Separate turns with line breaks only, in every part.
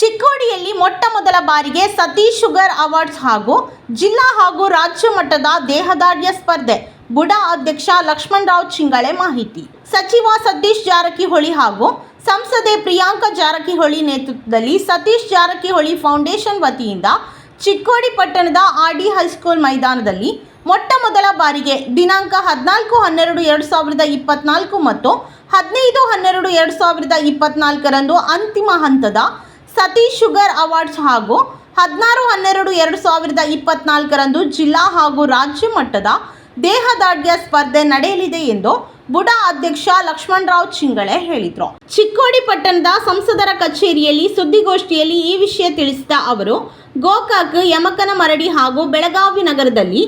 ಚಿಕ್ಕೋಡಿಯಲ್ಲಿ ಮೊಟ್ಟ ಮೊದಲ ಬಾರಿಗೆ ಸತೀಶ್ ಶುಗರ್ ಅವಾರ್ಡ್ಸ್ ಹಾಗೂ ಜಿಲ್ಲಾ ಹಾಗೂ ರಾಜ್ಯ ಮಟ್ಟದ ದೇಹದಾಢ್ಯ ಸ್ಪರ್ಧೆ. ಬುಡಾ ಅಧ್ಯಕ್ಷ ಲಕ್ಷ್ಮಣರಾವ್ ಚಿಂಗಳೆ ಮಾಹಿತಿ. ಸಚಿವ ಸತೀಶ್ ಜಾರಕಿಹೊಳಿ ಹಾಗೂ ಸಂಸದೆ ಪ್ರಿಯಾಂಕ ಜಾರಕಿಹೊಳಿ ನೇತೃತ್ವದಲ್ಲಿ ಸತೀಶ್ ಜಾರಕಿಹೊಳಿ ಫೌಂಡೇಶನ್ ವತಿಯಿಂದ ಚಿಕ್ಕೋಡಿ ಪಟ್ಟಣದ ಆರ್ಡಿ ಹೈಸ್ಕೂಲ್ ಮೈದಾನದಲ್ಲಿ ಮೊಟ್ಟ ಮೊದಲ ಬಾರಿಗೆ ದಿನಾಂಕ ಹದಿನಾಲ್ಕು ಹನ್ನೆರಡು ಎರಡು ಸಾವಿರದ ಇಪ್ಪತ್ನಾಲ್ಕು ಮತ್ತು ಹದಿನೈದು ಹನ್ನೆರಡು ಎರಡು ಸಾವಿರದ ಇಪ್ಪತ್ನಾಲ್ಕರಂದು ಅಂತಿಮ ಹಂತದ ಸತೀಶ್ ಶುಗರ್ ಅವಾರ್ಡ್ಸ್ ಹಾಗೂ ಹದಿನಾರು, ಹನ್ನೆರಡು, ಎರಡು ಸಾವಿರದ ಇಪ್ಪತ್ನಾಲ್ಕರಂದು ಜಿಲ್ಲಾ ಹಾಗೂ ರಾಜ್ಯ ಮಟ್ಟದ ದೇಹದಾಢ್ಯ ಸ್ಪರ್ಧೆ ನಡೆಯಲಿದೆ ಎಂದು ಬುಡಾ ಅಧ್ಯಕ್ಷ ಲಕ್ಷ್ಮಣರಾವ್ ಚಿಂಗಳೆ ಹೇಳಿದರು. ಚಿಕ್ಕೋಡಿ ಪಟ್ಟಣದ ಸಂಸದರ ಕಚೇರಿಯಲ್ಲಿ ಸುದ್ದಿಗೋಷ್ಠಿಯಲ್ಲಿ ಈ ವಿಷಯ ತಿಳಿಸಿದ ಅವರು, ಗೋಕಾಕ್, ಯಮಕನ ಮರಡಿ ಹಾಗೂ ಬೆಳಗಾವಿ ನಗರದಲ್ಲಿ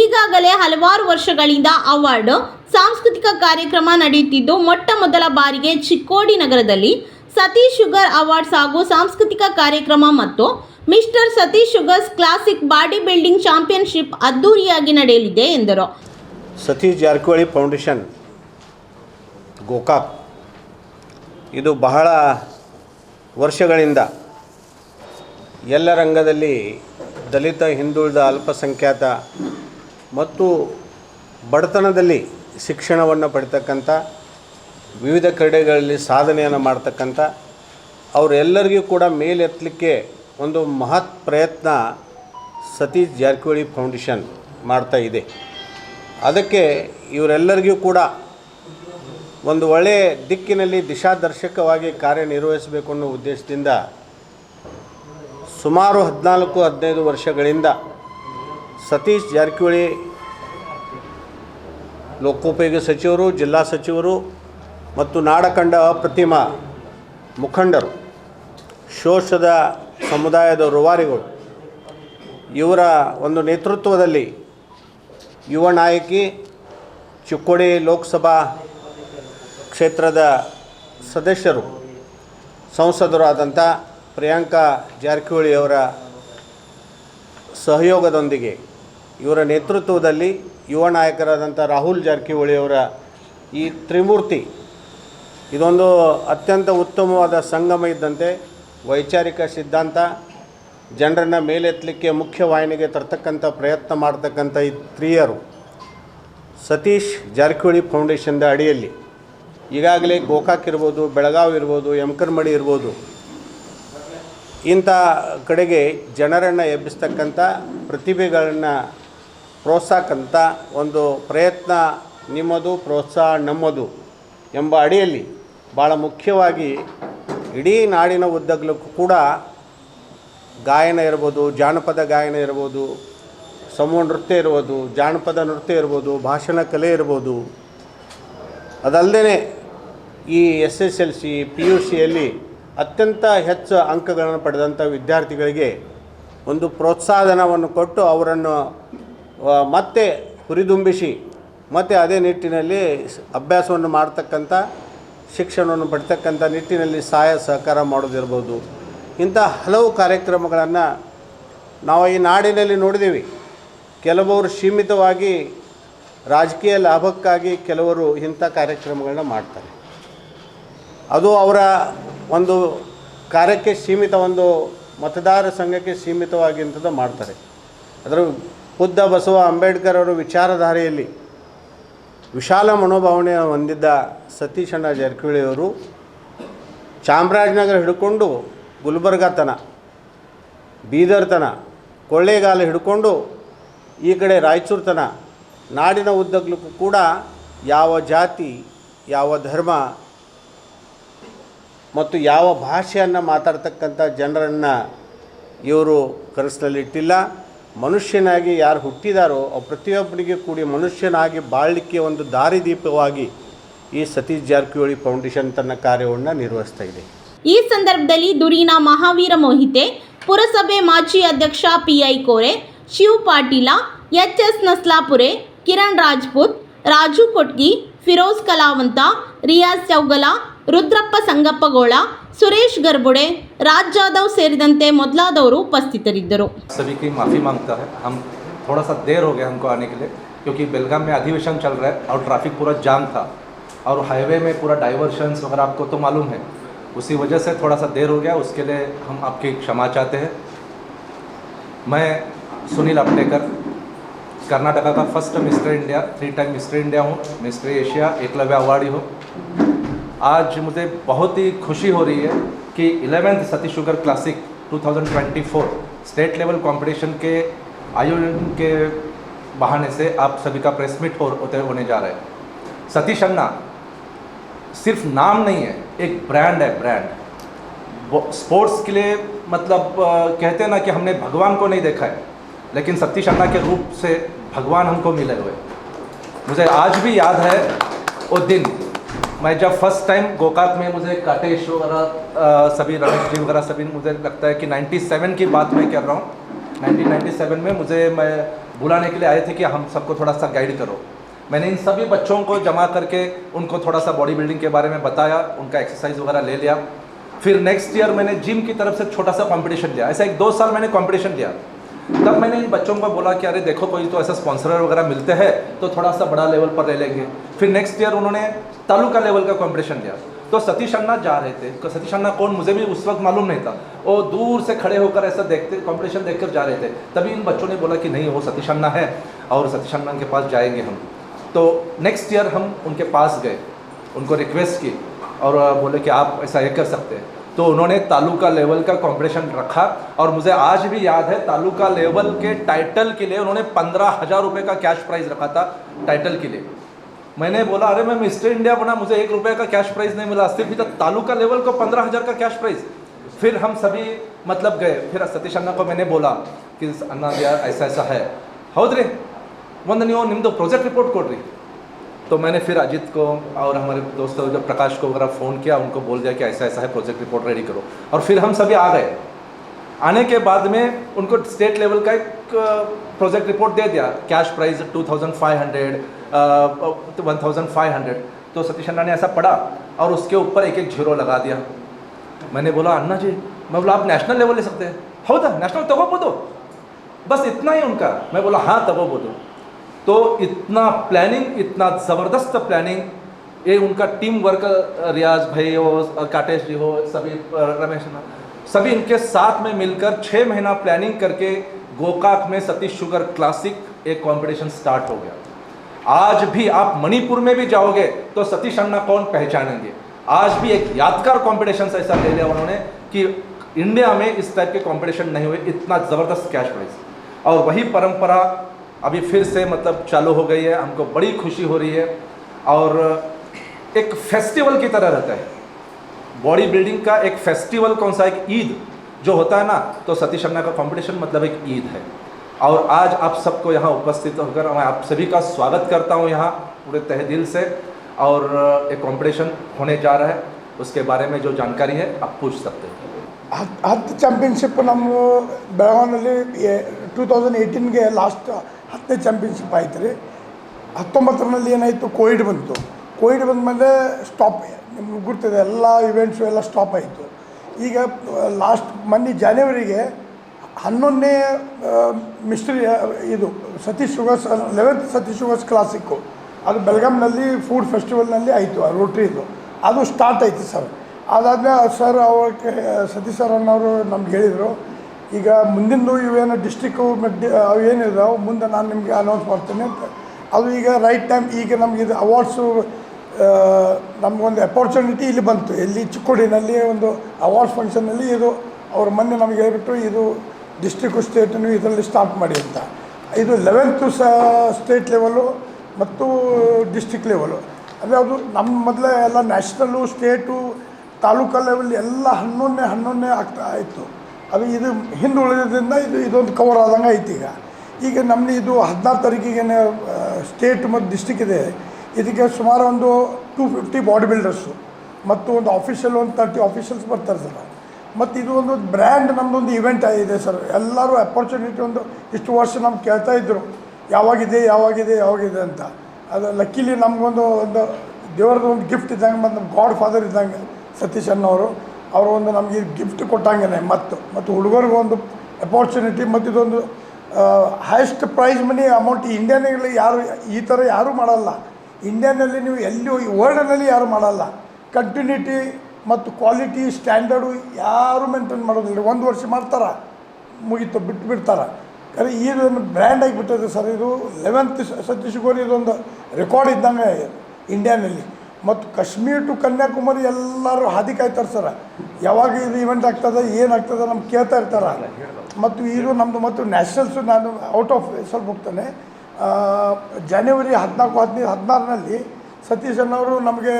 ಈಗಾಗಲೇ ಹಲವಾರು ವರ್ಷಗಳಿಂದ ಅವಾರ್ಡ್, ಸಾಂಸ್ಕೃತಿಕ ಕಾರ್ಯಕ್ರಮ ನಡೆಯುತ್ತಿದ್ದು ಮೊಟ್ಟ ಮೊದಲ ಬಾರಿಗೆ ಚಿಕ್ಕೋಡಿ ನಗರದಲ್ಲಿ ಸತೀಶ್ ಶುಗರ್ ಅವಾರ್ಡ್ಸ್ ಹಾಗೂ ಸಾಂಸ್ಕೃತಿಕ ಕಾರ್ಯಕ್ರಮ ಮತ್ತು mister Satish sugars classic body building championship ಅದ್ದೂರಿಯಾಗಿ ನಡೆಯಲಿದೆ ಎಂದರು.
ಸತೀಶ್ ಜಾರಕಿಹೊಳಿ ಫೌಂಡೇಶನ್, ಗೋಕಾಕ್. ಇದು ಬಹಳ ವರ್ಷಗಳಿಂದ ಎಲ್ಲ ರಂಗದಲ್ಲಿ ದಲಿತ, ಹಿಂದುಳಿದ, ಅಲ್ಪಸಂಖ್ಯಾತ ಮತ್ತು ಬಡತನದಲ್ಲಿ ಶಿಕ್ಷಣವನ್ನು ಪಡಿತಕ್ಕಂಥ ವಿವಿಧ ಕ್ರೀಡೆಗಳಲ್ಲಿ ಸಾಧನೆಯನ್ನು ಮಾಡ್ತಕ್ಕಂಥ ಅವರೆಲ್ಲರಿಗೂ ಕೂಡ ಮೇಲೆತ್ತಲಿಕ್ಕೆ ಒಂದು ಮಹತ್ ಪ್ರಯತ್ನ ಸತೀಶ್ ಜಾರಕಿಹೊಳಿ ಫೌಂಡೇಶನ್ ಮಾಡ್ತಾ ಇದೆ. ಅದಕ್ಕೆ ಇವರೆಲ್ಲರಿಗೂ ಕೂಡ ಒಂದು ಒಳ್ಳೆಯ ದಿಕ್ಕಿನಲ್ಲಿ ದಿಶಾದರ್ಶಕವಾಗಿ ಕಾರ್ಯನಿರ್ವಹಿಸಬೇಕು ಅನ್ನೋ ಉದ್ದೇಶದಿಂದ ಸುಮಾರು ಹದಿನಾಲ್ಕು, ಹದಿನೈದು ವರ್ಷಗಳಿಂದ ಸತೀಶ್ ಜಾರಕಿಹೊಳಿ ಲೋಕೋಪಯೋಗಿ ಸಚಿವರು, ಜಿಲ್ಲಾ ಸಚಿವರು ಮತ್ತು ನಾಡಕಂಡ ಅಪ್ರತಿಮ ಮುಖಂಡರು, ಶೋಷದ ಸಮುದಾಯದ ರುವಾರಿಗಳು, ಇವರ ಒಂದು ನೇತೃತ್ವದಲ್ಲಿ ಯುವ ನಾಯಕಿ ಚಿಕ್ಕೋಡಿ ಲೋಕಸಭಾ ಕ್ಷೇತ್ರದ ಸದಸ್ಯರು, ಸಂಸದರಾದಂಥ ಪ್ರಿಯಾಂಕಾ ಜಾರಕಿಹೊಳಿ ಅವರ ಸಹಯೋಗದೊಂದಿಗೆ ಇವರ ನೇತೃತ್ವದಲ್ಲಿ ಯುವ ನಾಯಕರಾದಂಥ ರಾಹುಲ್ ಜಾರಕಿಹೊಳಿ ಅವರ ಈ ತ್ರಿಮೂರ್ತಿ ಇದೊಂದು ಅತ್ಯಂತ ಉತ್ತಮವಾದ ಸಂಗಮ ಇದ್ದಂತೆ ವೈಚಾರಿಕ ಸಿದ್ಧಾಂತ. ಜನರನ್ನು ಮೇಲೆತ್ತಲಿಕ್ಕೆ ಮುಖ್ಯವಾಹಿನಿಗೆ ತರ್ತಕ್ಕಂಥ ಪ್ರಯತ್ನ ಮಾಡ್ತಕ್ಕಂಥ ಈ ಸ್ತ್ರೀಯರು ಸತೀಶ್ ಜಾರಕಿಹೊಳಿ ಫೌಂಡೇಶನ್ದ ಅಡಿಯಲ್ಲಿ. ಈಗಾಗಲೇ ಗೋಕಾಕ್ ಇರ್ಬೋದು, ಬೆಳಗಾವಿ ಇರ್ಬೋದು, ಯಮಕರ್ಮಡಿ ಇರ್ಬೋದು. ಇಂಥ ಕಡೆಗೆ ಜನರನ್ನು ಎಬ್ಬಿಸ್ತಕ್ಕಂಥ ಪ್ರತಿಭೆಗಳನ್ನು ಪ್ರೋತ್ಸಾಹಕ್ಕಂಥ ಒಂದು ಪ್ರಯತ್ನ ನಿಮ್ಮದು, ಪ್ರೋತ್ಸಾಹ ನಮ್ಮದು ಎಂಬ ಅಡಿಯಲ್ಲಿ ಭಾಳ ಮುಖ್ಯವಾಗಿ ಇಡೀ ನಾಡಿನ ಉದ್ದಗಲಕ್ಕೂ ಕೂಡ ಗಾಯನ ಇರ್ಬೋದು, ಜಾನಪದ ಗಾಯನ ಇರ್ಬೋದು ಸಮೂಹ ನೃತ್ಯ ಇರ್ಬೋದು, ಜಾನಪದ ನೃತ್ಯ ಇರ್ಬೋದು, ಭಾಷಣ ಕಲೆ ಇರ್ಬೋದು. ಅದಲ್ಲದೆ ಈ S S L C, P U ಸಿಯಲ್ಲಿ ಅತ್ಯಂತ ಹೆಚ್ಚು ಅಂಕಗಳನ್ನು ಪಡೆದಂಥ ವಿದ್ಯಾರ್ಥಿಗಳಿಗೆ ಒಂದು ಪ್ರೋತ್ಸಾಹಧನವನ್ನು ಕೊಟ್ಟು ಅವರನ್ನು ಮತ್ತೆ ಹುರಿದುಂಬಿಸಿ, ಮತ್ತು ಅದೇ ನಿಟ್ಟಿನಲ್ಲಿ ಅಭ್ಯಾಸವನ್ನು ಮಾಡ್ತಕ್ಕಂಥ ಶಿಕ್ಷಣವನ್ನು ಪಡ್ತಕ್ಕಂಥ ನಿಟ್ಟಿನಲ್ಲಿ ಸಹಾಯ ಸಹಕಾರ ಮಾಡೋದಿರ್ಬೋದು. ಇಂಥ ಹಲವು ಕಾರ್ಯಕ್ರಮಗಳನ್ನು ನಾವು ಈ ನಾಡಿನಲ್ಲಿ ನೋಡಿದ್ದೀವಿ ಕೆಲವರು ಸೀಮಿತವಾಗಿ ರಾಜಕೀಯ ಲಾಭಕ್ಕಾಗಿ ಕೆಲವರು ಇಂಥ ಕಾರ್ಯಕ್ರಮಗಳನ್ನ ಮಾಡ್ತಾರೆ. ಅದು ಅವರ ಒಂದು ಕಾರ್ಯಕ್ಕೆ ಸೀಮಿತ ಒಂದು ಮತದಾರ ಸಂಘಕ್ಕೆ ಸೀಮಿತವಾಗಿ ಇಂಥದ್ದು ಮಾಡ್ತಾರೆ. ಅದರ ಬುದ್ಧ ಬಸವ ಅಂಬೇಡ್ಕರ್ ಅವರ ವಿಚಾರಧಾರೆಯಲ್ಲಿ ವಿಶಾಲ ಮನೋಭಾವನೆ ಹೊಂದಿದ್ದ ಸತೀಶಣ್ಣ ಜರ್ಕಿಳಿಯವರು ಚಾಮರಾಜನಗರ ಹಿಡ್ಕೊಂಡು ಗುಲ್ಬರ್ಗ ತನ ಬೀದರ್ ತನ ಕೊಳ್ಳೇಗಾಲ ಹಿಡ್ಕೊಂಡು ಈ ಕಡೆ ರಾಯಚೂರು ತನ ನಾಡಿನ ಉದ್ದಗಲಕ್ಕೂ ಕೂಡ ಯಾವ ಜಾತಿ, ಯಾವ ಧರ್ಮ ಮತ್ತು ಯಾವ ಭಾಷೆಯನ್ನು ಮಾತಾಡ್ತಕ್ಕಂಥ ಜನರನ್ನು ಇವರು ಕನಸಿನಲ್ಲಿಟ್ಟಿಲ್ಲ ಮನುಷ್ಯನಾಗಿ ಯಾರು ಹುಟ್ಟಿದಾರೋ ಅವ್ರು ಪ್ರತಿಯೊಬ್ಬನಿಗೆ ಕೂಡಿ ಮನುಷ್ಯನಾಗಿ ಬಾಳಲಿಕ್ಕೆ ಒಂದು ದಾರಿದೀಪವಾಗಿ ಈ ಸತೀಶ್ ಜಾರಕಿಹೊಳಿ ಫೌಂಡೇಶನ್ ತನ್ನ ಕಾರ್ಯವನ್ನು ನಿರ್ವಹಿಸ್ತಾ ಇದೆ.
ಈ ಸಂದರ್ಭದಲ್ಲಿ ದುರೀನ ಮಹಾವೀರ ಮೋಹಿತೆ, ಪುರಸಭೆ ಮಾಜಿ ಅಧ್ಯಕ್ಷ PI Kore, Shiv Patil H S Naslapure, Kiran Rajput, Raju Kotgi, Firoz Kalavant, Riyaz Chougala, Rudrappa Sangappagol Suresh ಗರ್ಬುಡೆ Raj Jadhav ಸೇರಿದಂತೆ ಮೊದಲಾದವರು ಉಪಸ್ಥಿತರಿದ್ದರು
सभी की माफ़ी मांगता है हम थोड़ा सा देर हो गया हमको आने के लिए क्योंकि बेलगाम में अधिवेशन चल रहा है और ट्रैफिक पूरा जाम था और हाईवे में पूरा डाइवर्शंस वगैरह आपको तो मालूम है उसी वजह से थोड़ा सा देर हो गया उसके लिए हम आपकी क्षमा चाहते हैं मैं सुनील अपटेकर कर्नाटका का first mister India three time mister India हूँ मिस्टर एशिया एकलव्य अवार्डी हूँ आज मुझे बहुत ही खुशी हो रही है कि eleventh Satish sugar classic 2024 state level competition के आयोजन के बहाने से आप सभी का प्रेस मीट हो, होते होने जा रहा है। सतीश अन्ना सिर्फ़ नाम नहीं है एक ब्रांड है ब्रांड स्पोर्ट्स के लिए मतलब कहते हैं ना कि हमने भगवान को नहीं देखा है लेकिन सतीश अन्ना के रूप से भगवान हमको मिले हुए। मुझे आज भी याद है वो दिन मैं जब फ़र्स्ट टाइम गोकाक में मुझे काटेश वगैरह सभी रमेश जी वगैरह सभी मुझे लगता है कि 97 की बात मैं कर रहा हूँ। 1997 में मुझे मैं बुलाने के लिए आए थे कि हम सबको थोड़ा सा गाइड करो। मैंने इन सभी बच्चों को जमा करके उनको थोड़ा सा बॉडी बिल्डिंग के बारे में बताया, उनका एक्सरसाइज वगैरह ले लिया। फिर नेक्स्ट ईयर मैंने जिम की तरफ़ से छोटा सा कंपटीशन लिया। ऐसा एक दो साल मैंने कंपटीशन लिया। तब मैंने इन बच्चों को बोला कि अरे देखो, कोई तो ऐसा स्पॉन्सर वगैरह मिलते हैं तो थोड़ा सा बड़ा लेवल पर ले लेंगे। फिर नेक्स्ट ईयर उन्होंने तालुका लेवल का कॉम्पिटिशन लिया तो सतीश अन्ना जा रहे थे। तो सतीश अन्ना कौन? मुझे भी उस वक्त मालूम नहीं था। वो दूर से खड़े होकर ऐसा देखते कंपटीशन देखकर जा रहे थे। तभी इन बच्चों ने बोला कि नहीं, वो सतीश अन्ना है और सतीश अन्ना के पास जाएँगे हम। तो नेक्स्ट ईयर हम उनके पास गए, उनको रिक्वेस्ट की और बोले कि आप ऐसा ये कर सकते हैं। तो उन्होंने तालुका लेवल का कॉम्पिटिशन रखा और मुझे आज भी याद है, तालुका लेवल के टाइटल के लिए उन्होंने पंद्रह हज़ार रुपये का कैश प्राइज़ रखा था टाइटल के लिए। मैंने बोला, अरे मैं मिस्टर इंडिया बना, मुझे एक रुपये का कैश प्राइज़ नहीं मिला, सिर्फ़ इधर तालुका लेवल को पंद्रह हज़ार का कैश प्राइज़ फिर हम सभी मतलब गए, फिर सतीश अन्ना को मैंने बोला कि, अन्ना यार ऐसा ऐसा है ಹೌದ್ರಿ ಒಂದು ನೀವು प्रोजेक्ट रिपोर्ट ರಿಪೋರ್ಟ್ रही तो मैंने फिर अजीत को और हमारे दोस्तों जब प्रकाश को वगैरह फ़ोन किया, उनको बोल दिया कि ऐसा ऐसा है प्रोजेक्ट रिपोर्ट रेडी करो। और फिर हम सभी आ गए। आने के बाद में उनको स्टेट लेवल का एक प्रोजेक्ट रिपोर्ट दे दिया। Cash prize two thousand five hundred one thousand five hundred तो सतीश अन्ना ने ऐसा पढ़ा और उसके ऊपर एक एक झीरो लगा दिया। मैंने बोला, अन्ना जी, मैं बोला, आप नेशनल लेवल ले सकते हैं। हो था नेशनल तब बोलो। बस इतना ही उनका। मैं बोला हाँ तब बोलो। तो इतना प्लानिंग इतना ज़बरदस्त प्लानिंग ये उनका टीम वर्क रियाज भाई हो, काटेश जी हो, सभी, रमेश सभी इनके साथ में मिलकर छः महीना प्लानिंग करके गोकाक में सतीश शुगर क्लासिक एक कंपटीशन स्टार्ट हो गया। आज भी आप मणिपुर में भी जाओगे तो सतीश अन्ना कौन पहचानेंगे? आज भी एक यादगार कॉम्पिटिशन ऐसा ले लिया उन्होंने कि इंडिया में इस टाइप के कॉम्पिटिशन नहीं हुए, इतना ज़बरदस्त कैश प्राइज और वही परंपरा अभी फिर से मतलब चालू हो गई है हमको बड़ी खुशी हो रही है और एक फेस्टिवल की तरह रहता है बॉडी बिल्डिंग का एक फेस्टिवल कौन सा एक ईद जो होता है ना तो सतीश अन्ना का कंपटीशन मतलब एक ईद है और आज आप सबको यहाँ उपस्थित होकर मैं आप सभी का स्वागत करता हूँ यहाँ पूरे तहे दिल से और एक कंपटीशन होने जा रहा है उसके बारे में जो जानकारी है आप पूछ सकते हैं
ಹತ್ತು ಹತ್ತು ಚಾಂಪಿಯನ್ಶಿಪ್ ನಮ್ಮ ಬೆಳಗಾವಿನಲ್ಲಿ ಟೂ ತೌಸಂಡ್ ಏಯ್ಟೀನ್ಗೆ ಲಾಸ್ಟ್ ಹತ್ತನೇ ಚಾಂಪಿಯನ್ಶಿಪ್ ಆಯ್ತು ರೀ ಹತ್ತೊಂಬತ್ತರಲ್ಲಿ ಏನಾಯಿತು? ಕೋವಿಡ್ ಬಂತು. ಕೋವಿಡ್ ಬಂದಮೇಲೆ ಸ್ಟಾಪ್ ನಿಮ್ಗೆ ಗೊತ್ತಿದೆ ಎಲ್ಲ ಇವೆಂಟ್ಸು ಎಲ್ಲ ಸ್ಟಾಪ್ ಆಯಿತು. ಈಗ ಲಾಸ್ಟ್ ಮೊನ್ನೆ ಜಾನ್ವರಿಗೆ ಹನ್ನೊಂದನೇ ಮಿಸ್ಟ್ರಿ ಇದು Satish sugars eleventh Satish sugars classic ಅದು ಬೆಳಗಾಂನಲ್ಲಿ ಫುಡ್ ಫೆಸ್ಟಿವಲ್ನಲ್ಲಿ ಆಯಿತು, ಆ ರೋಟ್ರಿದು ಅದು ಸ್ಟಾರ್ಟ್ ಆಯಿತು ಸರ್. ಅದಾದಮೇಲೆ ಸರ್ ಅವ್ರಿಗೆ ಸತೀಶ್ ಸರ್ ಅನ್ನೋರು ನಮ್ಗೆ ಹೇಳಿದರು ಈಗ ಮುಂದಿಂದು ಇವೇನು ಡಿಸ್ಟಿಕ್ಕು ಮೆಡ್ ಅವು ಏನಿದಾವೆ, ಮುಂದೆ ನಾನು ನಿಮಗೆ ಅನೌನ್ಸ್ ಮಾಡ್ತೇನೆ ಅಂತ. ಅದು ಈಗ ರೈಟ್ ಟೈಮ್ ಈಗ ನಮಗೆ ಇದು ಅವಾರ್ಡ್ಸು ನಮಗೊಂದು ಅಪಾರ್ಚುನಿಟಿ ಇಲ್ಲಿ ಬಂತು. ಎಲ್ಲಿ ಚಿಕ್ಕೋಡಿನಲ್ಲಿ ಒಂದು ಅವಾರ್ಡ್ಸ್ ಫಂಕ್ಷನಲ್ಲಿ ಇದು ಅವ್ರ ಮೊನ್ನೆ ನಮಗೆ ಹೇಳ್ಬಿಟ್ಟು ಇದು ಡಿಸ್ಟಿಕ್ಕು ಸ್ಟೇಟನ್ನು ಇದರಲ್ಲಿ ಸ್ಟಾರ್ಟ್ ಮಾಡಿ ಅಂತ. ಇದು ಲೆವೆಂತು ಸಹ ಸ್ಟೇಟ್ ಲೆವೆಲು ಮತ್ತು ಡಿಸ್ಟಿಕ್ ಲೆವೆಲು ಅಂದರೆ ಅದು ನಮ್ಮ ಮೊದಲೇ ಎಲ್ಲ ನ್ಯಾಷನಲ್ಲು ಸ್ಟೇಟು ತಾಲೂಕಾ ಲೆವೆಲ್ ಎಲ್ಲ ಹನ್ನೊಂದನೇ ಹನ್ನೊಂದನೇ ಆಗ್ತಾ ಆಯಿತು. ಅದು ಇದು ಹಿಂದುಳಿದ್ರಿಂದ ಇದು ಇದೊಂದು ಕವರ್ ಆದಂಗೆ ಐತಿ ಈಗ. ಈಗ ನಮ್ಮ ಇದು ಹದಿನಾರು ತಾರೀಕಿಗೆ ಸ್ಟೇಟ್ ಮತ್ತು ಡಿಸ್ಟಿಕ್ ಇದೆ. ಇದಕ್ಕೆ ಸುಮಾರು ಒಂದು ಟೂ ಫಿಫ್ಟಿ ಬಾಡಿ ಬಿಲ್ಡರ್ಸು ಮತ್ತು ಒಂದು ಆಫೀಷಿಯಲ್ ಒಂದು ತರ್ಟಿ ಆಫೀಷಿಯಲ್ಸ್ ಬರ್ತಾರೆ ಸರ್. ಮತ್ತು ಇದು ಒಂದು ಬ್ರ್ಯಾಂಡ್ ನಮ್ಮದೊಂದು ಇವೆಂಟ್ ಆಗಿದೆ ಸರ್. ಎಲ್ಲರೂ ಅಪರ್ಚುನಿಟಿ ಒಂದು ಇಷ್ಟು ವರ್ಷ ನಮ್ಗೆ ಕೇಳ್ತಾ ಇದ್ದರು ಯಾವಾಗಿದೆ ಯಾವಾಗಿದೆ ಯಾವಾಗಿದೆ ಅಂತ. ಅದು ಲಕ್ಕಿಲಿ ನಮಗೊಂದು ಒಂದು ದೇವ್ರದ್ದು ಒಂದು ಗಿಫ್ಟ್ ಇದ್ದಂಗೆ ಮತ್ತು ನಮ್ಮ ಗಾಡ್ ಫಾದರ್ ಇದ್ದಂಗೆ ಸತೀಶ್ ಅನ್ನೋರು ಅವರು ಒಂದು ನಮಗೆ ಗಿಫ್ಟ್ ಕೊಟ್ಟಂಗೆ ಮತ್ತು. ಮತ್ತು ಹುಡುಗರಿಗೆ ಒಂದು ಅಪಾರ್ಚುನಿಟಿ ಮತ್ತು ಇದೊಂದು ಹೈಯೆಸ್ಟ್ ಪ್ರೈಸ್ ಮನಿ ಅಮೌಂಟ್ ಇಂಡಿಯಾನಲ್ಲಿ ಯಾರು, ಈ ಥರ ಯಾರೂ ಮಾಡಲ್ಲ. ಇಂಡಿಯಾನಲ್ಲಿ ನೀವು ಎಲ್ಲಿ ವರ್ಲ್ಡ್ನಲ್ಲಿ ಯಾರು ಮಾಡಲ್ಲ. ಕಂಟಿನ್ಯೂಟಿ ಮತ್ತು ಕ್ವಾಲಿಟಿ ಸ್ಟ್ಯಾಂಡರ್ಡು ಯಾರು ಮೇಂಟೈನ್ ಮಾಡೋದಿಲ್ಲ. ಒಂದು ವರ್ಷ ಮಾಡ್ತಾರೆ, ಮುಗೀತು ಬಿಟ್ಟು ಬಿಡ್ತಾರೆ. ಖರೆ ಇದು ಬ್ರ್ಯಾಂಡ್ ಆಗಿಬಿಟ್ಟಿದೆ ಸರ್, ಇದು ಲೆವೆಂತ್ ಸತೀಶ್ ಗೋರಿ ಇದೊಂದು ರೆಕಾರ್ಡ್ ಇದ್ದಂಗೆ ಇಂಡಿಯಾನಲ್ಲಿ ಮತ್ತು ಕಾಶ್ಮೀರ್ ಟು ಕನ್ಯಾಕುಮಾರಿ ಎಲ್ಲರೂ ಹಾದಿ ಕಾಯ್ತಾರೆ ಸರ ಯಾವಾಗ ಇದು ಇವೆಂಟ್ ಆಗ್ತದೆ ಏನಾಗ್ತದೆ ನಮ್ಗೆ ಕೇಳ್ತಾ ಇರ್ತಾರೆ. ಮತ್ತು ಇದು ನಮ್ಮದು ಮತ್ತು ನ್ಯಾಷನಲ್ಸು ನಾನು ಔಟ್ ಆಫ್ ಸ್ವಲ್ಪ ಹೋಗ್ತಾನೆ. ಜನವರಿ ಹದಿನಾಲ್ಕು, ಹದಿನೈದು, ಹದಿನಾರರಲ್ಲಿ ಸತೀಶ್ ಅವರು ನಮಗೆ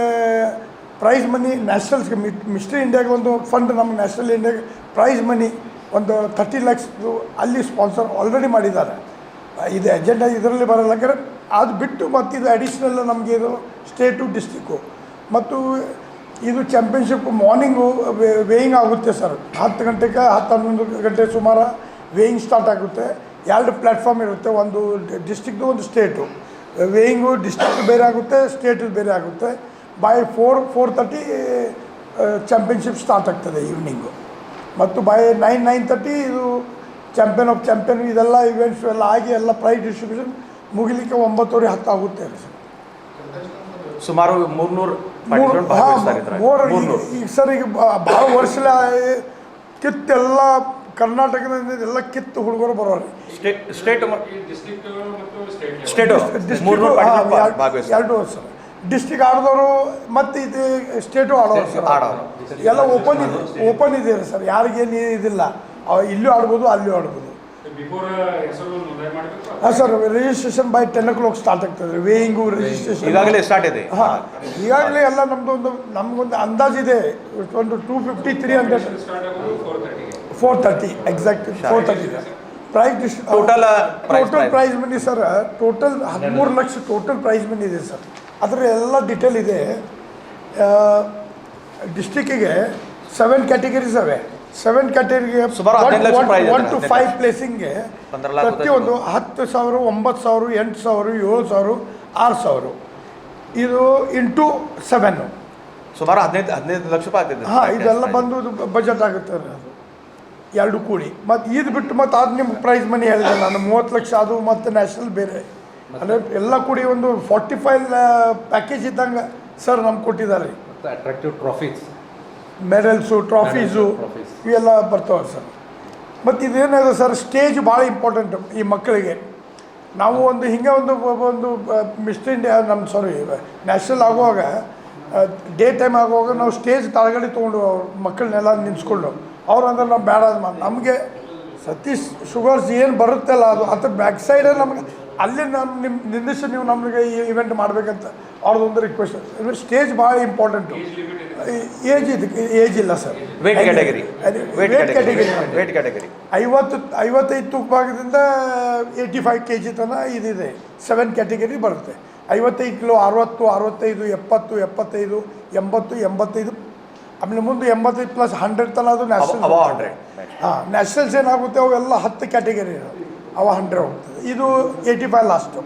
ಪ್ರೈಸ್ ಮನಿ ನ್ಯಾಷನಲ್ಸ್ಗೆ ಮಿಸ್ಟ್ರಿ ಇಂಡಿಯಾಗೆ ಒಂದು ಫಂಡ್ ನಮ್ಮ ನ್ಯಾಷನಲ್ ಇಂಡಿಯಾಗೆ ಪ್ರೈಸ್ ಮನಿ ಒಂದು ತರ್ಟಿ ಲ್ಯಾಕ್ಸ್ದು ಅಲ್ಲಿ ಸ್ಪಾನ್ಸರ್ ಆಲ್ರೆಡಿ ಮಾಡಿದ್ದಾರೆ. ಇದು ಅಜೆಂಡಾ ಇದರಲ್ಲಿ ಬರಲ್ಲ. ಅದು ಬಿಟ್ಟು ಮತ್ತು ಇದು ಅಡಿಷ್ನಲ್ ನಮಗೆ ಇದು ಸ್ಟೇಟು ಡಿಸ್ಟಿಕ್ಕು ಮತ್ತು ಇದು ಚಾಂಪಿಯನ್ಶಿಪ್ ಮಾರ್ನಿಂಗು ವೇಯಿಂಗ್ ಆಗುತ್ತೆ ಸರ್ ಹತ್ತು ಗಂಟೆಗೆ ಹತ್ತು ಹನ್ನೊಂದು ಗಂಟೆ ಸುಮಾರು ವೇಯಿಂಗ್ ಸ್ಟಾರ್ಟ್ ಆಗುತ್ತೆ. ಎರಡು ಪ್ಲ್ಯಾಟ್ಫಾರ್ಮ್ ಇರುತ್ತೆ, ಒಂದು ಡಿಸ್ಟಿಕ್ದು ಒಂದು ಸ್ಟೇಟು ವೇಯಿಂಗು ಡಿಸ್ಟಿಕ್ ಬೇರೆ ಆಗುತ್ತೆ ಸ್ಟೇಟ್ ಬೇರೆ ಆಗುತ್ತೆ. By four four thirty championship start ಆಗ್ತದೆ ಈವ್ನಿಂಗು ಮತ್ತು ಬೈ ನೈನ್ ನೈನ್ ತರ್ಟಿ ಇದು ಚಾಂಪಿಯನ್ ಆಫ್ ಚಾಂಪಿಯನ್ ಇದೆಲ್ಲ ಇವೆಂಟ್ಸು ಎಲ್ಲ ಆಗಿ ಎಲ್ಲ ಪ್ರೈಸ್ ಡಿಸ್ಟ್ರಿಬ್ಯೂಷನ್ ಮುಗಿಲಿಕ್ಕೆ ಒಂಬತ್ತುವರೆ ಹತ್ತಾಗುತ್ತೆ ಸರ್
ಸುಮಾರು ಮೂರ್ನೂರು
ಈಗ ಸರ್ ಈಗ ಭಾಳ ವರ್ಷ ಕಿತ್ತೆಲ್ಲ ಕರ್ನಾಟಕದಿಂದ ಎಲ್ಲ ಕಿತ್ತು ಹುಡುಗರು ಬರೋರು.
ಸ್ಟೇಟ್
ಎರಡು ವರ್ಷ. ಡಿಸ್ಟಿಕ್ ಆಡಿದವರು ಮತ್ತು ಇದು ಸ್ಟೇಟು ಆಡೋರು ಸರ್.
ಆಡೋರು.
ಎಲ್ಲ ಓಪನ್ ಇದೆ ಓಪನ್ ಇದೆ ಸರ್. ಯಾರಿಗೇನು ಇದಿಲ್ಲ. ಇಲ್ಲೂ ಆಡ್ಬೋದು ಅಲ್ಲೂ ಆಡ್ಬೋದು. ಹಾಂ sir registration by ten o'clock start ಆಗ್ತದೆ. ವೇಯಿಂಗು ರಿಜಿಸ್ಟ್ರೇಷನ್
ಈಗಾಗಲೇ ಸ್ಟಾರ್ಟ್ ಇದೆ.
ಹಾಂ ಈಗಾಗಲೇ ಎಲ್ಲ ನಮ್ಮದು ಒಂದು ನಮಗೊಂದು ಅಂದಾಜಿದೆ ಒಂದು two fifty three hundred
start ಆಗೋದು
four thirty exact four thirty prize ಡಿಸ್
uh, total
prize money sir total ಹದಿಮೂರು ಲಕ್ಷ ಟೋಟಲ್ ಪ್ರೈಸ್ ಬಂದಿದೆ ಇದೆ ಸರ್ ಅದರ ಎಲ್ಲ ಡಿಟೇಲ್ ಇದೆ. ಡಿಸ್ಟಿಕ್ಕಿಗೆ ಸೆವೆನ್ ಕ್ಯಾಟಗರೀಸ್ ಅವೆ ಸೆವೆನ್ ಕ್ಯಾಟಗರಿಗೆ
ಸುಮಾರು ಹದಿನೈದು ಲಕ್ಷ prize ಇದೆ,
ಒನ್ ಟು ಫೈವ್
ಲಕ್ಷ.
ಪ್ಲೇಸಿಂಗ್ಗೆ ಪ್ರತಿಯೊಂದು ಹತ್ತು ಸಾವಿರ ಒಂಬತ್ತು ಸಾವಿರ ಎಂಟು ಸಾವಿರ ಏಳು ಸಾವಿರ ಆರು ಸಾವಿರ. ಇದು ಇಂಟು ಸೆವೆನ್ನು
ಸುಮಾರು ಹದಿನೈದು ಹದಿನೈದು ಲಕ್ಷ ರೂಪಾಯಿ ಆಗ್ತದೆ.
ಹಾಂ ಇದೆಲ್ಲ ಬಂದು ಬಜೆಟ್ ಆಗುತ್ತೆ ಅದು. ಎರಡು ಕೂಡಿ. ಮತ್ತು ಇದು ಬಿಟ್ಟು ಮತ್ತು ಅದು ನಿಮ್ಗೆ ಪ್ರೈಸ್ ಮನಿ ಹೇಳಿದೆ ನಾನು. ಮೂವತ್ತು ಲಕ್ಷ ಅದು ಮತ್ತು ನ್ಯಾಷನಲ್ ಬೇರೆ. ಅಂದರೆ ಎಲ್ಲ ಕೂಡಿ ಒಂದು ಫಾರ್ಟಿ ಫೈವ್ ಪ್ಯಾಕೇಜ್ ಇದ್ದಂಗೆ ಸರ್ ನಮ್ಗೆ ಕೊಟ್ಟಿದ್ದಾರೆ.
ಮತ್ತು ಅಟ್ರಾಕ್ಟಿವ್ ಟ್ರಾಫೀಸ್
ಮೆಡಲ್ಸು ಟ್ರಾಫೀಸು. ಇವೆಲ್ಲ ಬರ್ತವೆ ಸರ್. ಮತ್ತು ಇದೇನಿದೆ ಸರ್ ಸ್ಟೇಜ್ ಭಾಳ ಇಂಪಾರ್ಟೆಂಟು ಈ ಮಕ್ಕಳಿಗೆ. ನಾವು ಒಂದು ಹಿಂಗೆ ಒಂದು ಒಂದು ಮಿಸ್ಟರ್ ಇಂಡಿಯಾ ನಮ್ಮ ಸಾರಿ ನ್ಯಾಷನಲ್ ಆಗುವಾಗ ಡೇ ಟೈಮ್ ಆಗುವಾಗ ನಾವು ಸ್ಟೇಜ್ ತಳಗಡೆ ತೊಗೊಂಡು ಮಕ್ಕಳನ್ನೆಲ್ಲ ನಿಂತ್ಕೊಂಡು ಅವ್ರು ಅಂದ್ರೆ ನಾವು ಬೇಡ ನಮಗೆ ಸತೀಶ್ ಶುಗರ್ಸ್ ಏನು ಬರುತ್ತಲ್ಲ ಅದು ಅದ್ರ ಬ್ಯಾಕ್ ಸೈಡೇ ನಮಗೆ ಅಲ್ಲೇ ನಮ್ಮ ನಿಮ್ಮ ನಿಂದಿಸಿ ನೀವು ನಮಗೆ ಈ ಇವೆಂಟ್ ಮಾಡಬೇಕಂತ ಅವ್ರದ್ದೊಂದು ರಿಕ್ವೆಸ್ಟ್ ಸ್ಟೇಜ್ ಭಾಳ ಇಂಪಾರ್ಟೆಂಟು ಏಜ್ ಇದಕ್ಕೆ ಏಜ್ ಇಲ್ಲ
sir weight
category
weight
category
weight category
ಐವತ್ತು ಐವತ್ತೈದು ತೂಕ ಭಾಗದಿಂದ ಏಯ್ಟಿ ಫೈವ್ ಕೆ ಜಿ ತನಕ ಇದಿದೆ. ಸೆವೆನ್ ಕ್ಯಾಟಗರಿ ಬರುತ್ತೆ. ಐವತ್ತೈದು ಕಿಲೋ ಅರವತ್ತು ಅರವತ್ತೈದು ಎಪ್ಪತ್ತು ಎಪ್ಪತ್ತೈದು ಎಂಬತ್ತು ಎಂಬತ್ತೈದು. ಆಮೇಲೆ ಮುಂದೆ ಎಂಬತ್ತೈದು ಪ್ಲಸ್ ಹಂಡ್ರೆಡ್ ತನಕ ಅದು ನ್ಯಾಷನಲ್
above 100.
ಹಾಂ ನ್ಯಾಷನಲ್ಸ್ ಏನಾಗುತ್ತೆ ಅವೆಲ್ಲ ಹತ್ತು ಕ್ಯಾಟಗರಿ ಅವ ಹಂಡ್ರೆಡ್ ಹೋಗ್ತದೆ. ಇದು ಏಯ್ಟಿ ಫೈವ್ ಲಾಸ್ಟು